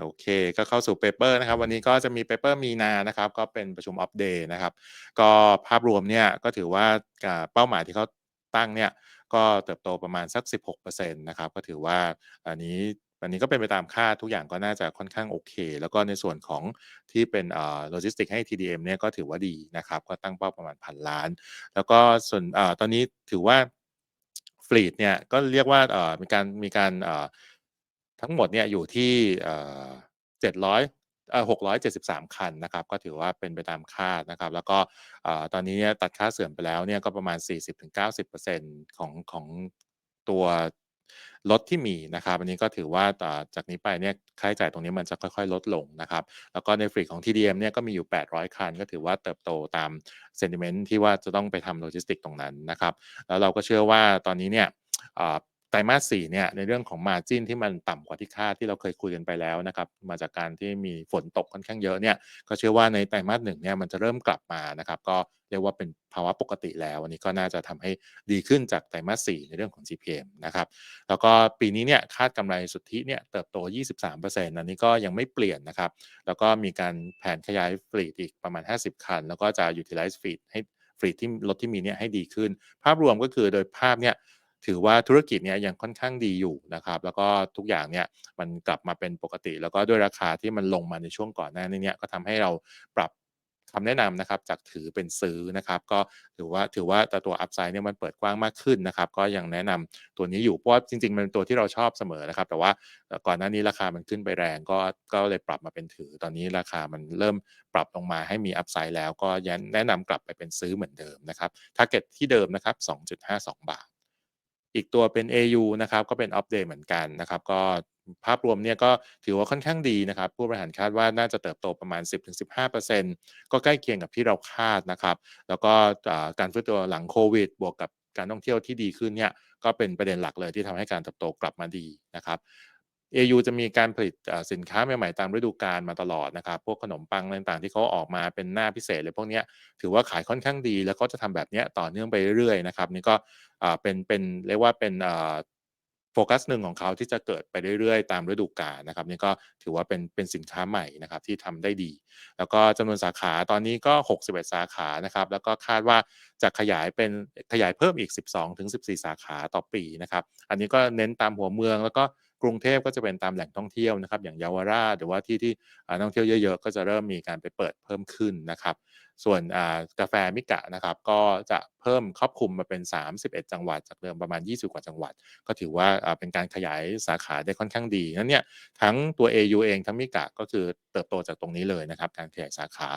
โอเค ก็เข้าสู่เปเปอร์นะครับ วันนี้ก็จะมีเปเปอร์มีนานะครับ ก็เป็นประชุมอัปเดตนะครับ ก็ภาพรวมเนี่ยก็ถือว่าเป้าหมายที่เขาตั้งเนี่ยก็เติบโตประมาณสัก 16%นะครับ ก็ถือว่าอันนี้อันนี้ก็เป็นไปตามคาดทุกอย่างก็น่าจะค่อนข้างโอเค แล้วก็ในส่วนของที่เป็นโลจิสติกให้ TDM เนี่ยก็ถือว่าดีนะครับ ก็ตั้งเป้าประมาณพันล้าน แล้วก็ส่วนอตอนนี้ถือว่า fleet เนี่ยก็เรียกว่ามีการมีการ ทั้งหมดเนี่ยอยู่ที่เอ่อ700เอ่อ673คันนะครับ ก็ถือว่าเป็นไปตามคาดนะครับ แล้วก็ตอนนี้เนี่ยตัดค่าเสื่อมไปแล้วเนี่ยก็ประมาณ 40-90%ของของตัวรถที่มีนะครับ อันนี้ก็ถือว่าอ่าจากนี้ไปเนี่ยค่าใช้จ่ายตรงนี้มันจะค่อยๆ ลดลงนะครับ แล้วก็ใน fleet ของ TDM เนี่ยก็มีอยู่ 800 คัน ก็ถือว่าเติบโตตาม sentiment ที่ว่าจะต้องไปทำโลจิสติกส์ตรงนั้นนะครับ แล้วเราก็เชื่อว่าตอนนี้เนี่ย ไตรมาส4เนี่ยในเรื่องของ margin ที่มันต่ำกว่าที่คาดที่เราเคยคุยกันไปแล้วนะครับมาจากการที่มีฝนตกค่อนข้างเยอะเนี่ยก็เชื่อว่าในไตรมาส1เนี่ยมันจะเริ่มกลับมานะครับก็เรียกว่าเป็นภาวะปกติแล้วอันนี้ก็น่าจะทำให้ดีขึ้นจากไตรมาส4ในเรื่องของ GPM นะครับแล้วก็ปีนี้เนี่ยคาดกำไรสุทธิเนี่ยเติบโต 23%อันนี้ก็ยังไม่เปลี่ยนนะครับแล้วก็มีการแผนขยาย fleet อีกประมาณ 50 คัน แล้วก็จะ utilize fleet ให้ fleet ที่รถที่มีเนี่ยให้ดีขึ้น ภาพรวมก็คือโดยภาพเนี่ย ถือว่าธุรกิจเนี่ยยังค่อนข้างดีอยู่นะครับแล้วก็ทุกอย่างเนี่ยมันกลับมาเป็นปกติ แล้วก็ด้วยราคาที่มันลงมาในช่วงก่อนหน้านี้เนี่ยก็ทำให้เราปรับคำแนะนำนะครับจากถือเป็นซื้อนะครับก็ถือว่าถือว่าแต่ตัว upside เนี่ยมันเปิดกว้างมากขึ้นนะครับก็ยังแนะนำตัวนี้อยู่เพราะจริงๆมันเป็นตัวที่เราชอบเสมอนะครับ แต่ว่าก่อนหน้านี้ราคามันขึ้นไปแรงก็ก็เลยปรับมาเป็นถือ ตอนนี้ราคามันเริ่มปรับลงมาให้มี upside แล้วก็แย้แนะนำกลับไปเป็นซื้อเหมือนเดิมนะครับ target ที่เดิมนะครับ 2.52 บาท อีกตัวเป็น AU นะครับก็เป็นอัปเดตเหมือนกันนะครับ ก็ภาพรวมเนี่ยก็ถือว่าค่อนข้างดีนะครับ ผู้บริหารคาดว่าน่าจะเติบโตประมาณ 10-15%ก็ใกล้เคียงกับที่เราคาดนะครับ แล้วก็การฟื้นตัวหลังโควิด บวกกับการท่องเที่ยวที่ดีขึ้นเนี่ยก็เป็นประเด็นหลักเลยที่ทำให้การเติบโตกลับมาดีนะครับ AU จะมีการผลิตสินค้าใหม่ๆ ตามฤดูกาลมาตลอดนะครับ พวกขนมปังอะไรต่างๆ ที่เขาออกมาเป็นหน้าพิเศษเลยพวกนี้ถือว่าขายค่อนข้างดี แล้วก็จะทำแบบนี้ต่อเนื่องไปเรื่อยๆนะครับนี่ก็เป็นเป็นเรียกว่าเป็นโฟกัสหนึ่งของเขาที่จะเกิดไปเรื่อยๆ ตามฤดูกาลนะครับนี่ก็ถือว่าเป็นเป็นสินค้าใหม่นะครับที่ทำได้ดี แล้วก็จำนวนสาขาตอนนี้ก็ 61 สาขานะครับแล้วก็คาดว่าจะขยายเป็นขยายเพิ่มอีก 12-14 สาขาต่อปีนะครับอันนี้ก็เน้นตามหัวเมืองแล้วก็ กรุงเทพก็จะเป็นตามแหล่งท่องเที่ยวนะครับ อย่างเยาวราชหรือว่าที่ที่นักท่องเที่ยวเยอะๆ ก็จะเริ่มมีการไปเปิดเพิ่มขึ้นนะครับ ส่วนกาแฟมิกะนะครับ ก็จะเพิ่มครอบคลุมมาเป็น 31 จังหวัด จากเดิมประมาณ 20 กว่าจังหวัด ก็ถือว่าเป็นการขยายสาขาได้ค่อนข้างดีงั้นเนี่ยทั้งตัว AU เองทั้งมิกะก็คือเติบโตจากตรงนี้เลยนะครับ การขยายสาขา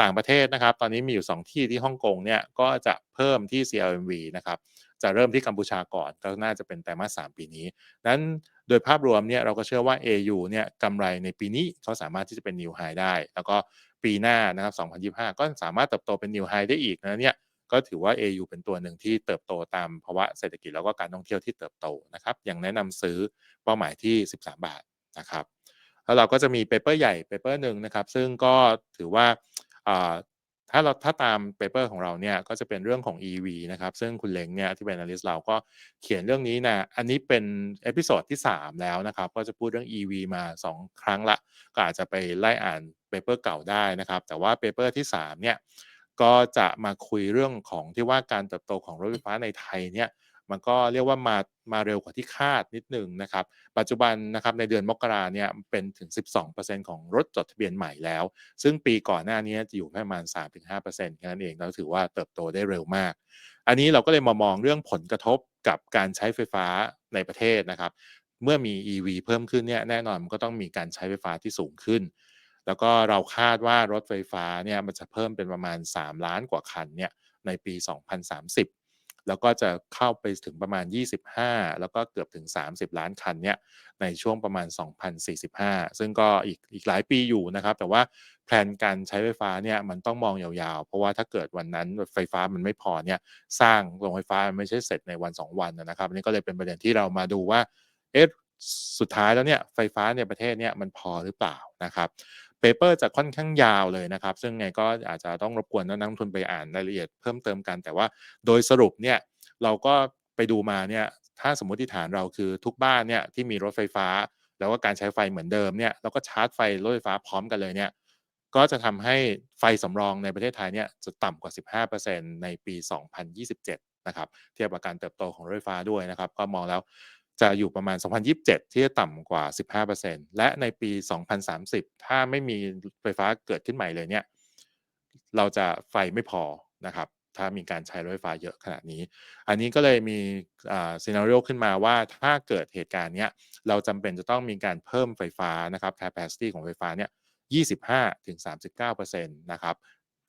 ต่างประเทศนะครับ ตอนนี้มีอยู่ 2 ที่ที่ฮ่องกงเนี่ยก็จะเพิ่มที่ CLMV นะครับจะเริ่มที่กัมพูชาก่อนก็น่าจะเป็นไตรมาส3ปีนี้ นั้น โดยภาพรวมเนี่ยเราก็เชื่อว่า AU เนี่ยกำไรในปีนี้เขาสามารถที่จะเป็น New High ได้ แล้วก็ปีหน้านะครับ2025 ก็สามารถเติบโตเป็น New High ได้อีกนะเนี่ยก็ถือว่า AU เป็นตัวหนึ่งที่เติบโตตามภาวะเศรษฐกิจแล้วก็การท่องเที่ยวที่เติบโตนะครับยังแนะนำซื้อเป้าหมายที่ 13 บาทนะครับแล้วเราก็จะมีเปเปอร์ใหญ่เปเปอร์หนึ่งนะครับซึ่งก็ถือว่า ถ้าเราถ้าตามเปเปอร์ของเราเนี่ยก็จะเป็นเรื่องของ EV นะครับซึ่งคุณเล้งเนี่ยที่เป็น analyst เราก็เขียนเรื่องนี้นะอันนี้เป็นเอพิโซดที่ 3 แล้วนะครับก็จะพูดเรื่อง EV มา 2 ครั้งละ ก็อาจจะไปไล่อ่านเปเปอร์เก่าได้นะครับ แต่ว่าเปเปอร์ที่ 3 เนี่ยก็จะมาคุยเรื่องของที่ว่าการเติบโตของรถไฟฟ้าในไทยเนี่ย มันก็เรียกว่ามามาเร็วกว่าที่คาดนิดหนึ่งนะครับ ปัจจุบันนะครับในเดือนมกราเนี่ยเป็นถึง 12%ของรถจดทะเบียนใหม่แล้ว ซึ่งปีก่อนหน้านี้จะอยู่แค่ประมาณ 3-5%แค่นั้นเองเราถือว่าเติบโตได้เร็วมาก อันนี้เราก็เลยมามองเรื่องผลกระทบกับการใช้ไฟฟ้าในประเทศนะครับ เมื่อมี EV เพิ่มขึ้นเนี่ยแน่นอนมันก็ต้องมีการใช้ไฟฟ้าที่สูงขึ้น แล้วก็เราคาดว่ารถไฟฟ้าเนี่ยมันจะเพิ่มเป็นประมาณ 3 ล้านกว่าคันเนี่ยในปี 2030 แล้วก็จะเข้าไปถึงประมาณ 25 แล้วก็เกือบถึง 30 ล้านคันเนี่ยในช่วงประมาณ 2045 ซึ่งก็อีกอีกหลายปีอยู่นะครับ แต่ว่าแผนการใช้ไฟฟ้าเนี่ยมันต้องมองยาวๆ เพราะว่าถ้าเกิดวันนั้นไฟฟ้ามันไม่พอเนี่ยสร้างโรงไฟฟ้ามันไม่ใช่เสร็จในวัน 2 วันนะครับอันนี้ก็เลยเป็นประเด็นที่เรามาดูว่าเอ๊ะสุดท้ายแล้วเนี่ยไฟฟ้าในประเทศเนี่ยมันพอหรือเปล่านะครับ เปเปอร์จะค่อนข้างยาวเลยนะครับ ซึ่งไงก็อาจจะต้องรบกวนนักลงทุนไปอ่านรายละเอียดเพิ่มเติมกัน แต่ว่าโดยสรุปเนี่ยเราก็ไปดูมาเนี่ยถ้าสมมติฐานเราคือทุกบ้านเนี่ยที่มีรถไฟฟ้า แล้วก็การใช้ไฟเหมือนเดิมเนี่ยแล้วก็ชาร์จไฟรถไฟฟ้าพร้อมกันเลยเนี่ยก็จะทำให้ไฟสำรองในประเทศไทยเนี่ยจะต่ำกว่า 15%ในปี 2027 นะครับ เทียบกับการเติบโตของรถไฟฟ้าด้วยนะครับ ก็มองแล้ว จะอยู่ประมาณ 2027 ที่จะต่ำกว่า 15%และในปี 2030 ถ้าไม่มีไฟฟ้าเกิดขึ้นใหม่เลยเนี่ย เราจะไฟไม่พอนะครับ ถ้ามีการใช้รถไฟฟ้าเยอะขนาดนี้ อันนี้ก็เลยมีซีนารีโอขึ้นมาว่าถ้าเกิดเหตุการณ์เนี้ย เราจำเป็นจะต้องมีการเพิ่มไฟฟ้านะครับ capacity ของไฟฟ้าเนี่ย25-39%นะครับ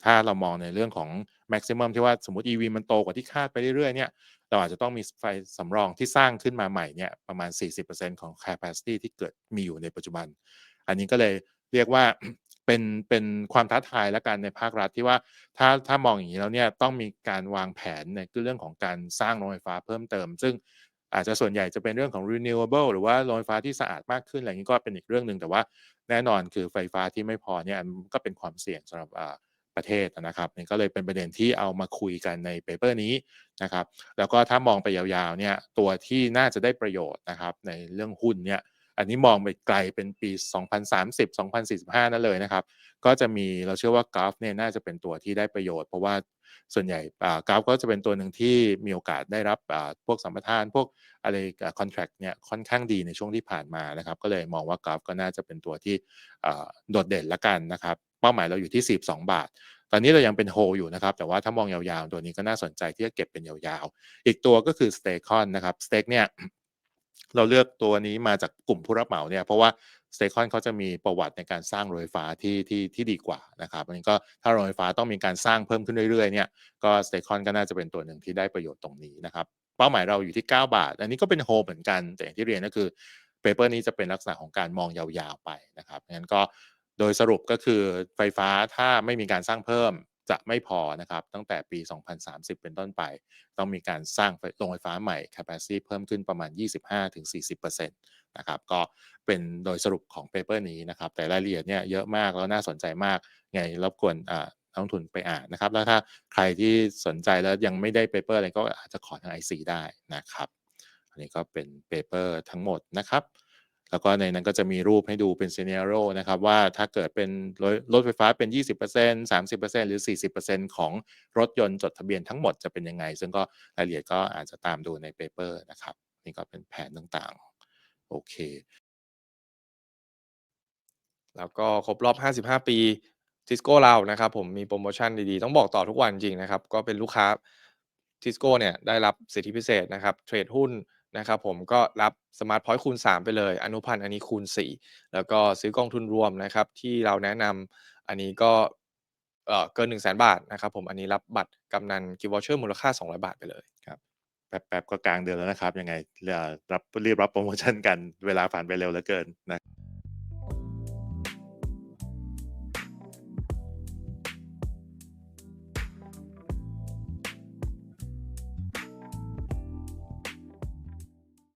ถ้าเรามองในเรื่องของ maximum ที่ว่าสมมติ EV มันโตกว่าที่คาดไปเรื่อยๆเนี่ยเราอาจจะต้องมีไฟสำรองที่สร้างขึ้นมาใหม่เนี่ยประมาณ 40%ของ capacity ที่เกิดมีอยู่ในปัจจุบัน อันนี้ก็เลยเรียกว่าเป็นเป็นความท้าทายและกันในภาครัฐที่ว่าถ้าถ้ามองอย่างนี้แล้วเนี่ยต้องมีการวางแผนในเรื่องของการสร้างโรงไฟฟ้าเพิ่มเติม ซึ่งอาจจะส่วนใหญ่จะเป็นเรื่องของ renewable หรือว่าโรงไฟฟ้าที่สะอาดมากขึ้นอะไรนี้ก็เป็นอีกเรื่องหนึ่งแต่ว่าแน่นอนคือไฟฟ้าที่ไม่พอเนี่ยก็เป็นความเสี่ยงสำหรับ ประเทศนะครับนี่ก็เลยเป็นประเด็นที่เอามาคุยกันในเปเปอร์นี้นะครับแล้วก็ถ้ามองไปยาวๆเนี่ยตัวที่น่าจะได้ประโยชน์นะครับในเรื่องหุ้นเนี่ยอันนี้มองไปไกลเป็นปี 2030 2045 นั่นเลยนะครับ ก็จะมีเราเชื่อว่ากราฟเนี่ยน่าจะเป็นตัวที่ได้ประโยชน์ เพราะว่าส่วนใหญ่กราฟก็จะเป็นตัวหนึ่งที่มีโอกาสได้รับพวกสัมปทาน พวกอะไรคอนแทรคเนี่ยค่อนข้างดีในช่วงที่ผ่านมานะครับ ก็เลยมองว่ากราฟก็น่าจะเป็นตัวที่โดดเด่นละกันนะครับ เป้าหมายเราอยู่ที่ 42 บาท ตอนนี้เรายังเป็นโฮอยู่นะครับ แต่ว่าถ้ามองยาวๆ ตัวนี้ก็น่าสนใจที่จะเก็บเป็นยาวๆ อีกตัวก็คือ s t a k e o n นะครับ s t a k e เนี่ยเราเลือกตัวนี้มาจากกลุ่มผู้รับเหมาเนี่ยเพราะว่าสเตคอนเขาจะมีประวัติในการสร้างโรงไฟฟ้าที่ที่ที่ดีกว่านะครับอันนี้ก็ถ้าโรงไฟฟ้าต้องมีการสร้างเพิ่มขึ้นเรื่อยๆเนี่ยก็สเตคอนก็น่าจะเป็นตัวหนึ่งที่ได้ประโยชน์ตรงนี้นะครับเป้าหมายเราอยู่ที่ 9 บาท อันนี้ก็เป็นโฮเหมือนกันแต่อย่างที่เรียนก็คือเปเปอร์นี้จะเป็นลักษณะของการมองยาวๆไปนะครับงั้นก็ โดยสรุปก็คือไฟฟ้าถ้าไม่มีการสร้างเพิ่มจะไม่พอนะครับ ตั้งแต่ปี 2030 เป็นต้นไป ต้องมีการสร้างโรงไฟฟ้าใหม่ capacity เพิ่มขึ้นประมาณ 25-40%นะครับก็เป็นโดยสรุปของเปเปอร์นี้นะครับ แต่รายละเอียดเนี่ยเยอะมากแล้วน่าสนใจมาก ไงรบกวนนักลงทุนไปอ่านนะครับ แล้วถ้าใครที่สนใจแล้วยังไม่ได้เปเปอร์อะไรก็อาจจะขอทาง IC ได้นะครับ อันนี้ก็เป็นเปเปอร์ทั้งหมดนะครับ แล้วก็ในนั้นก็จะมีรูปให้ดูเป็นซีเนียโรนะครับว่าถ้าเกิดเป็นรถไฟฟ้าเป็น 20% 30%หรือ 40%ของรถยนต์จดทะเบียนทั้งหมดจะเป็นยังไง ซึ่งก็รายละเอียดก็อาจจะตามดูในเปเปอร์นะครับ นี่ก็เป็นแผนต่างๆ โอเค แล้วก็ครบรอบ 55 ปีทิสโก้เรานะครับผมมีโปรโมชั่นดีๆ ต้องบอกต่อทุกวันจริงนะครับ ก็เป็นลูกค้าทิสโก้เนี่ยได้รับสิทธิพิเศษนะครับ เทรดหุ้น นะครับผมก็รับสมาร์ทพอยต์คูณ 3 ไปเลย อนุพันธ์อันนี้คูณ 4 แล้วก็ซื้อกองทุนรวมนะครับ ที่เราแนะนำอันนี้ก็เออเกิน1 0 0 0 0แบาทนะครับผมอันนี้รับบัตรกำนันกิฟต์วอเชอร์มูลค่า 200 บาทไปเลยครับแป๊บๆก็กลางเดือนแล้วนะครับ ยังไงรับรีบรับโปรโมชั่นกันเวลาผ่านไปเร็วเหลือเกินนะ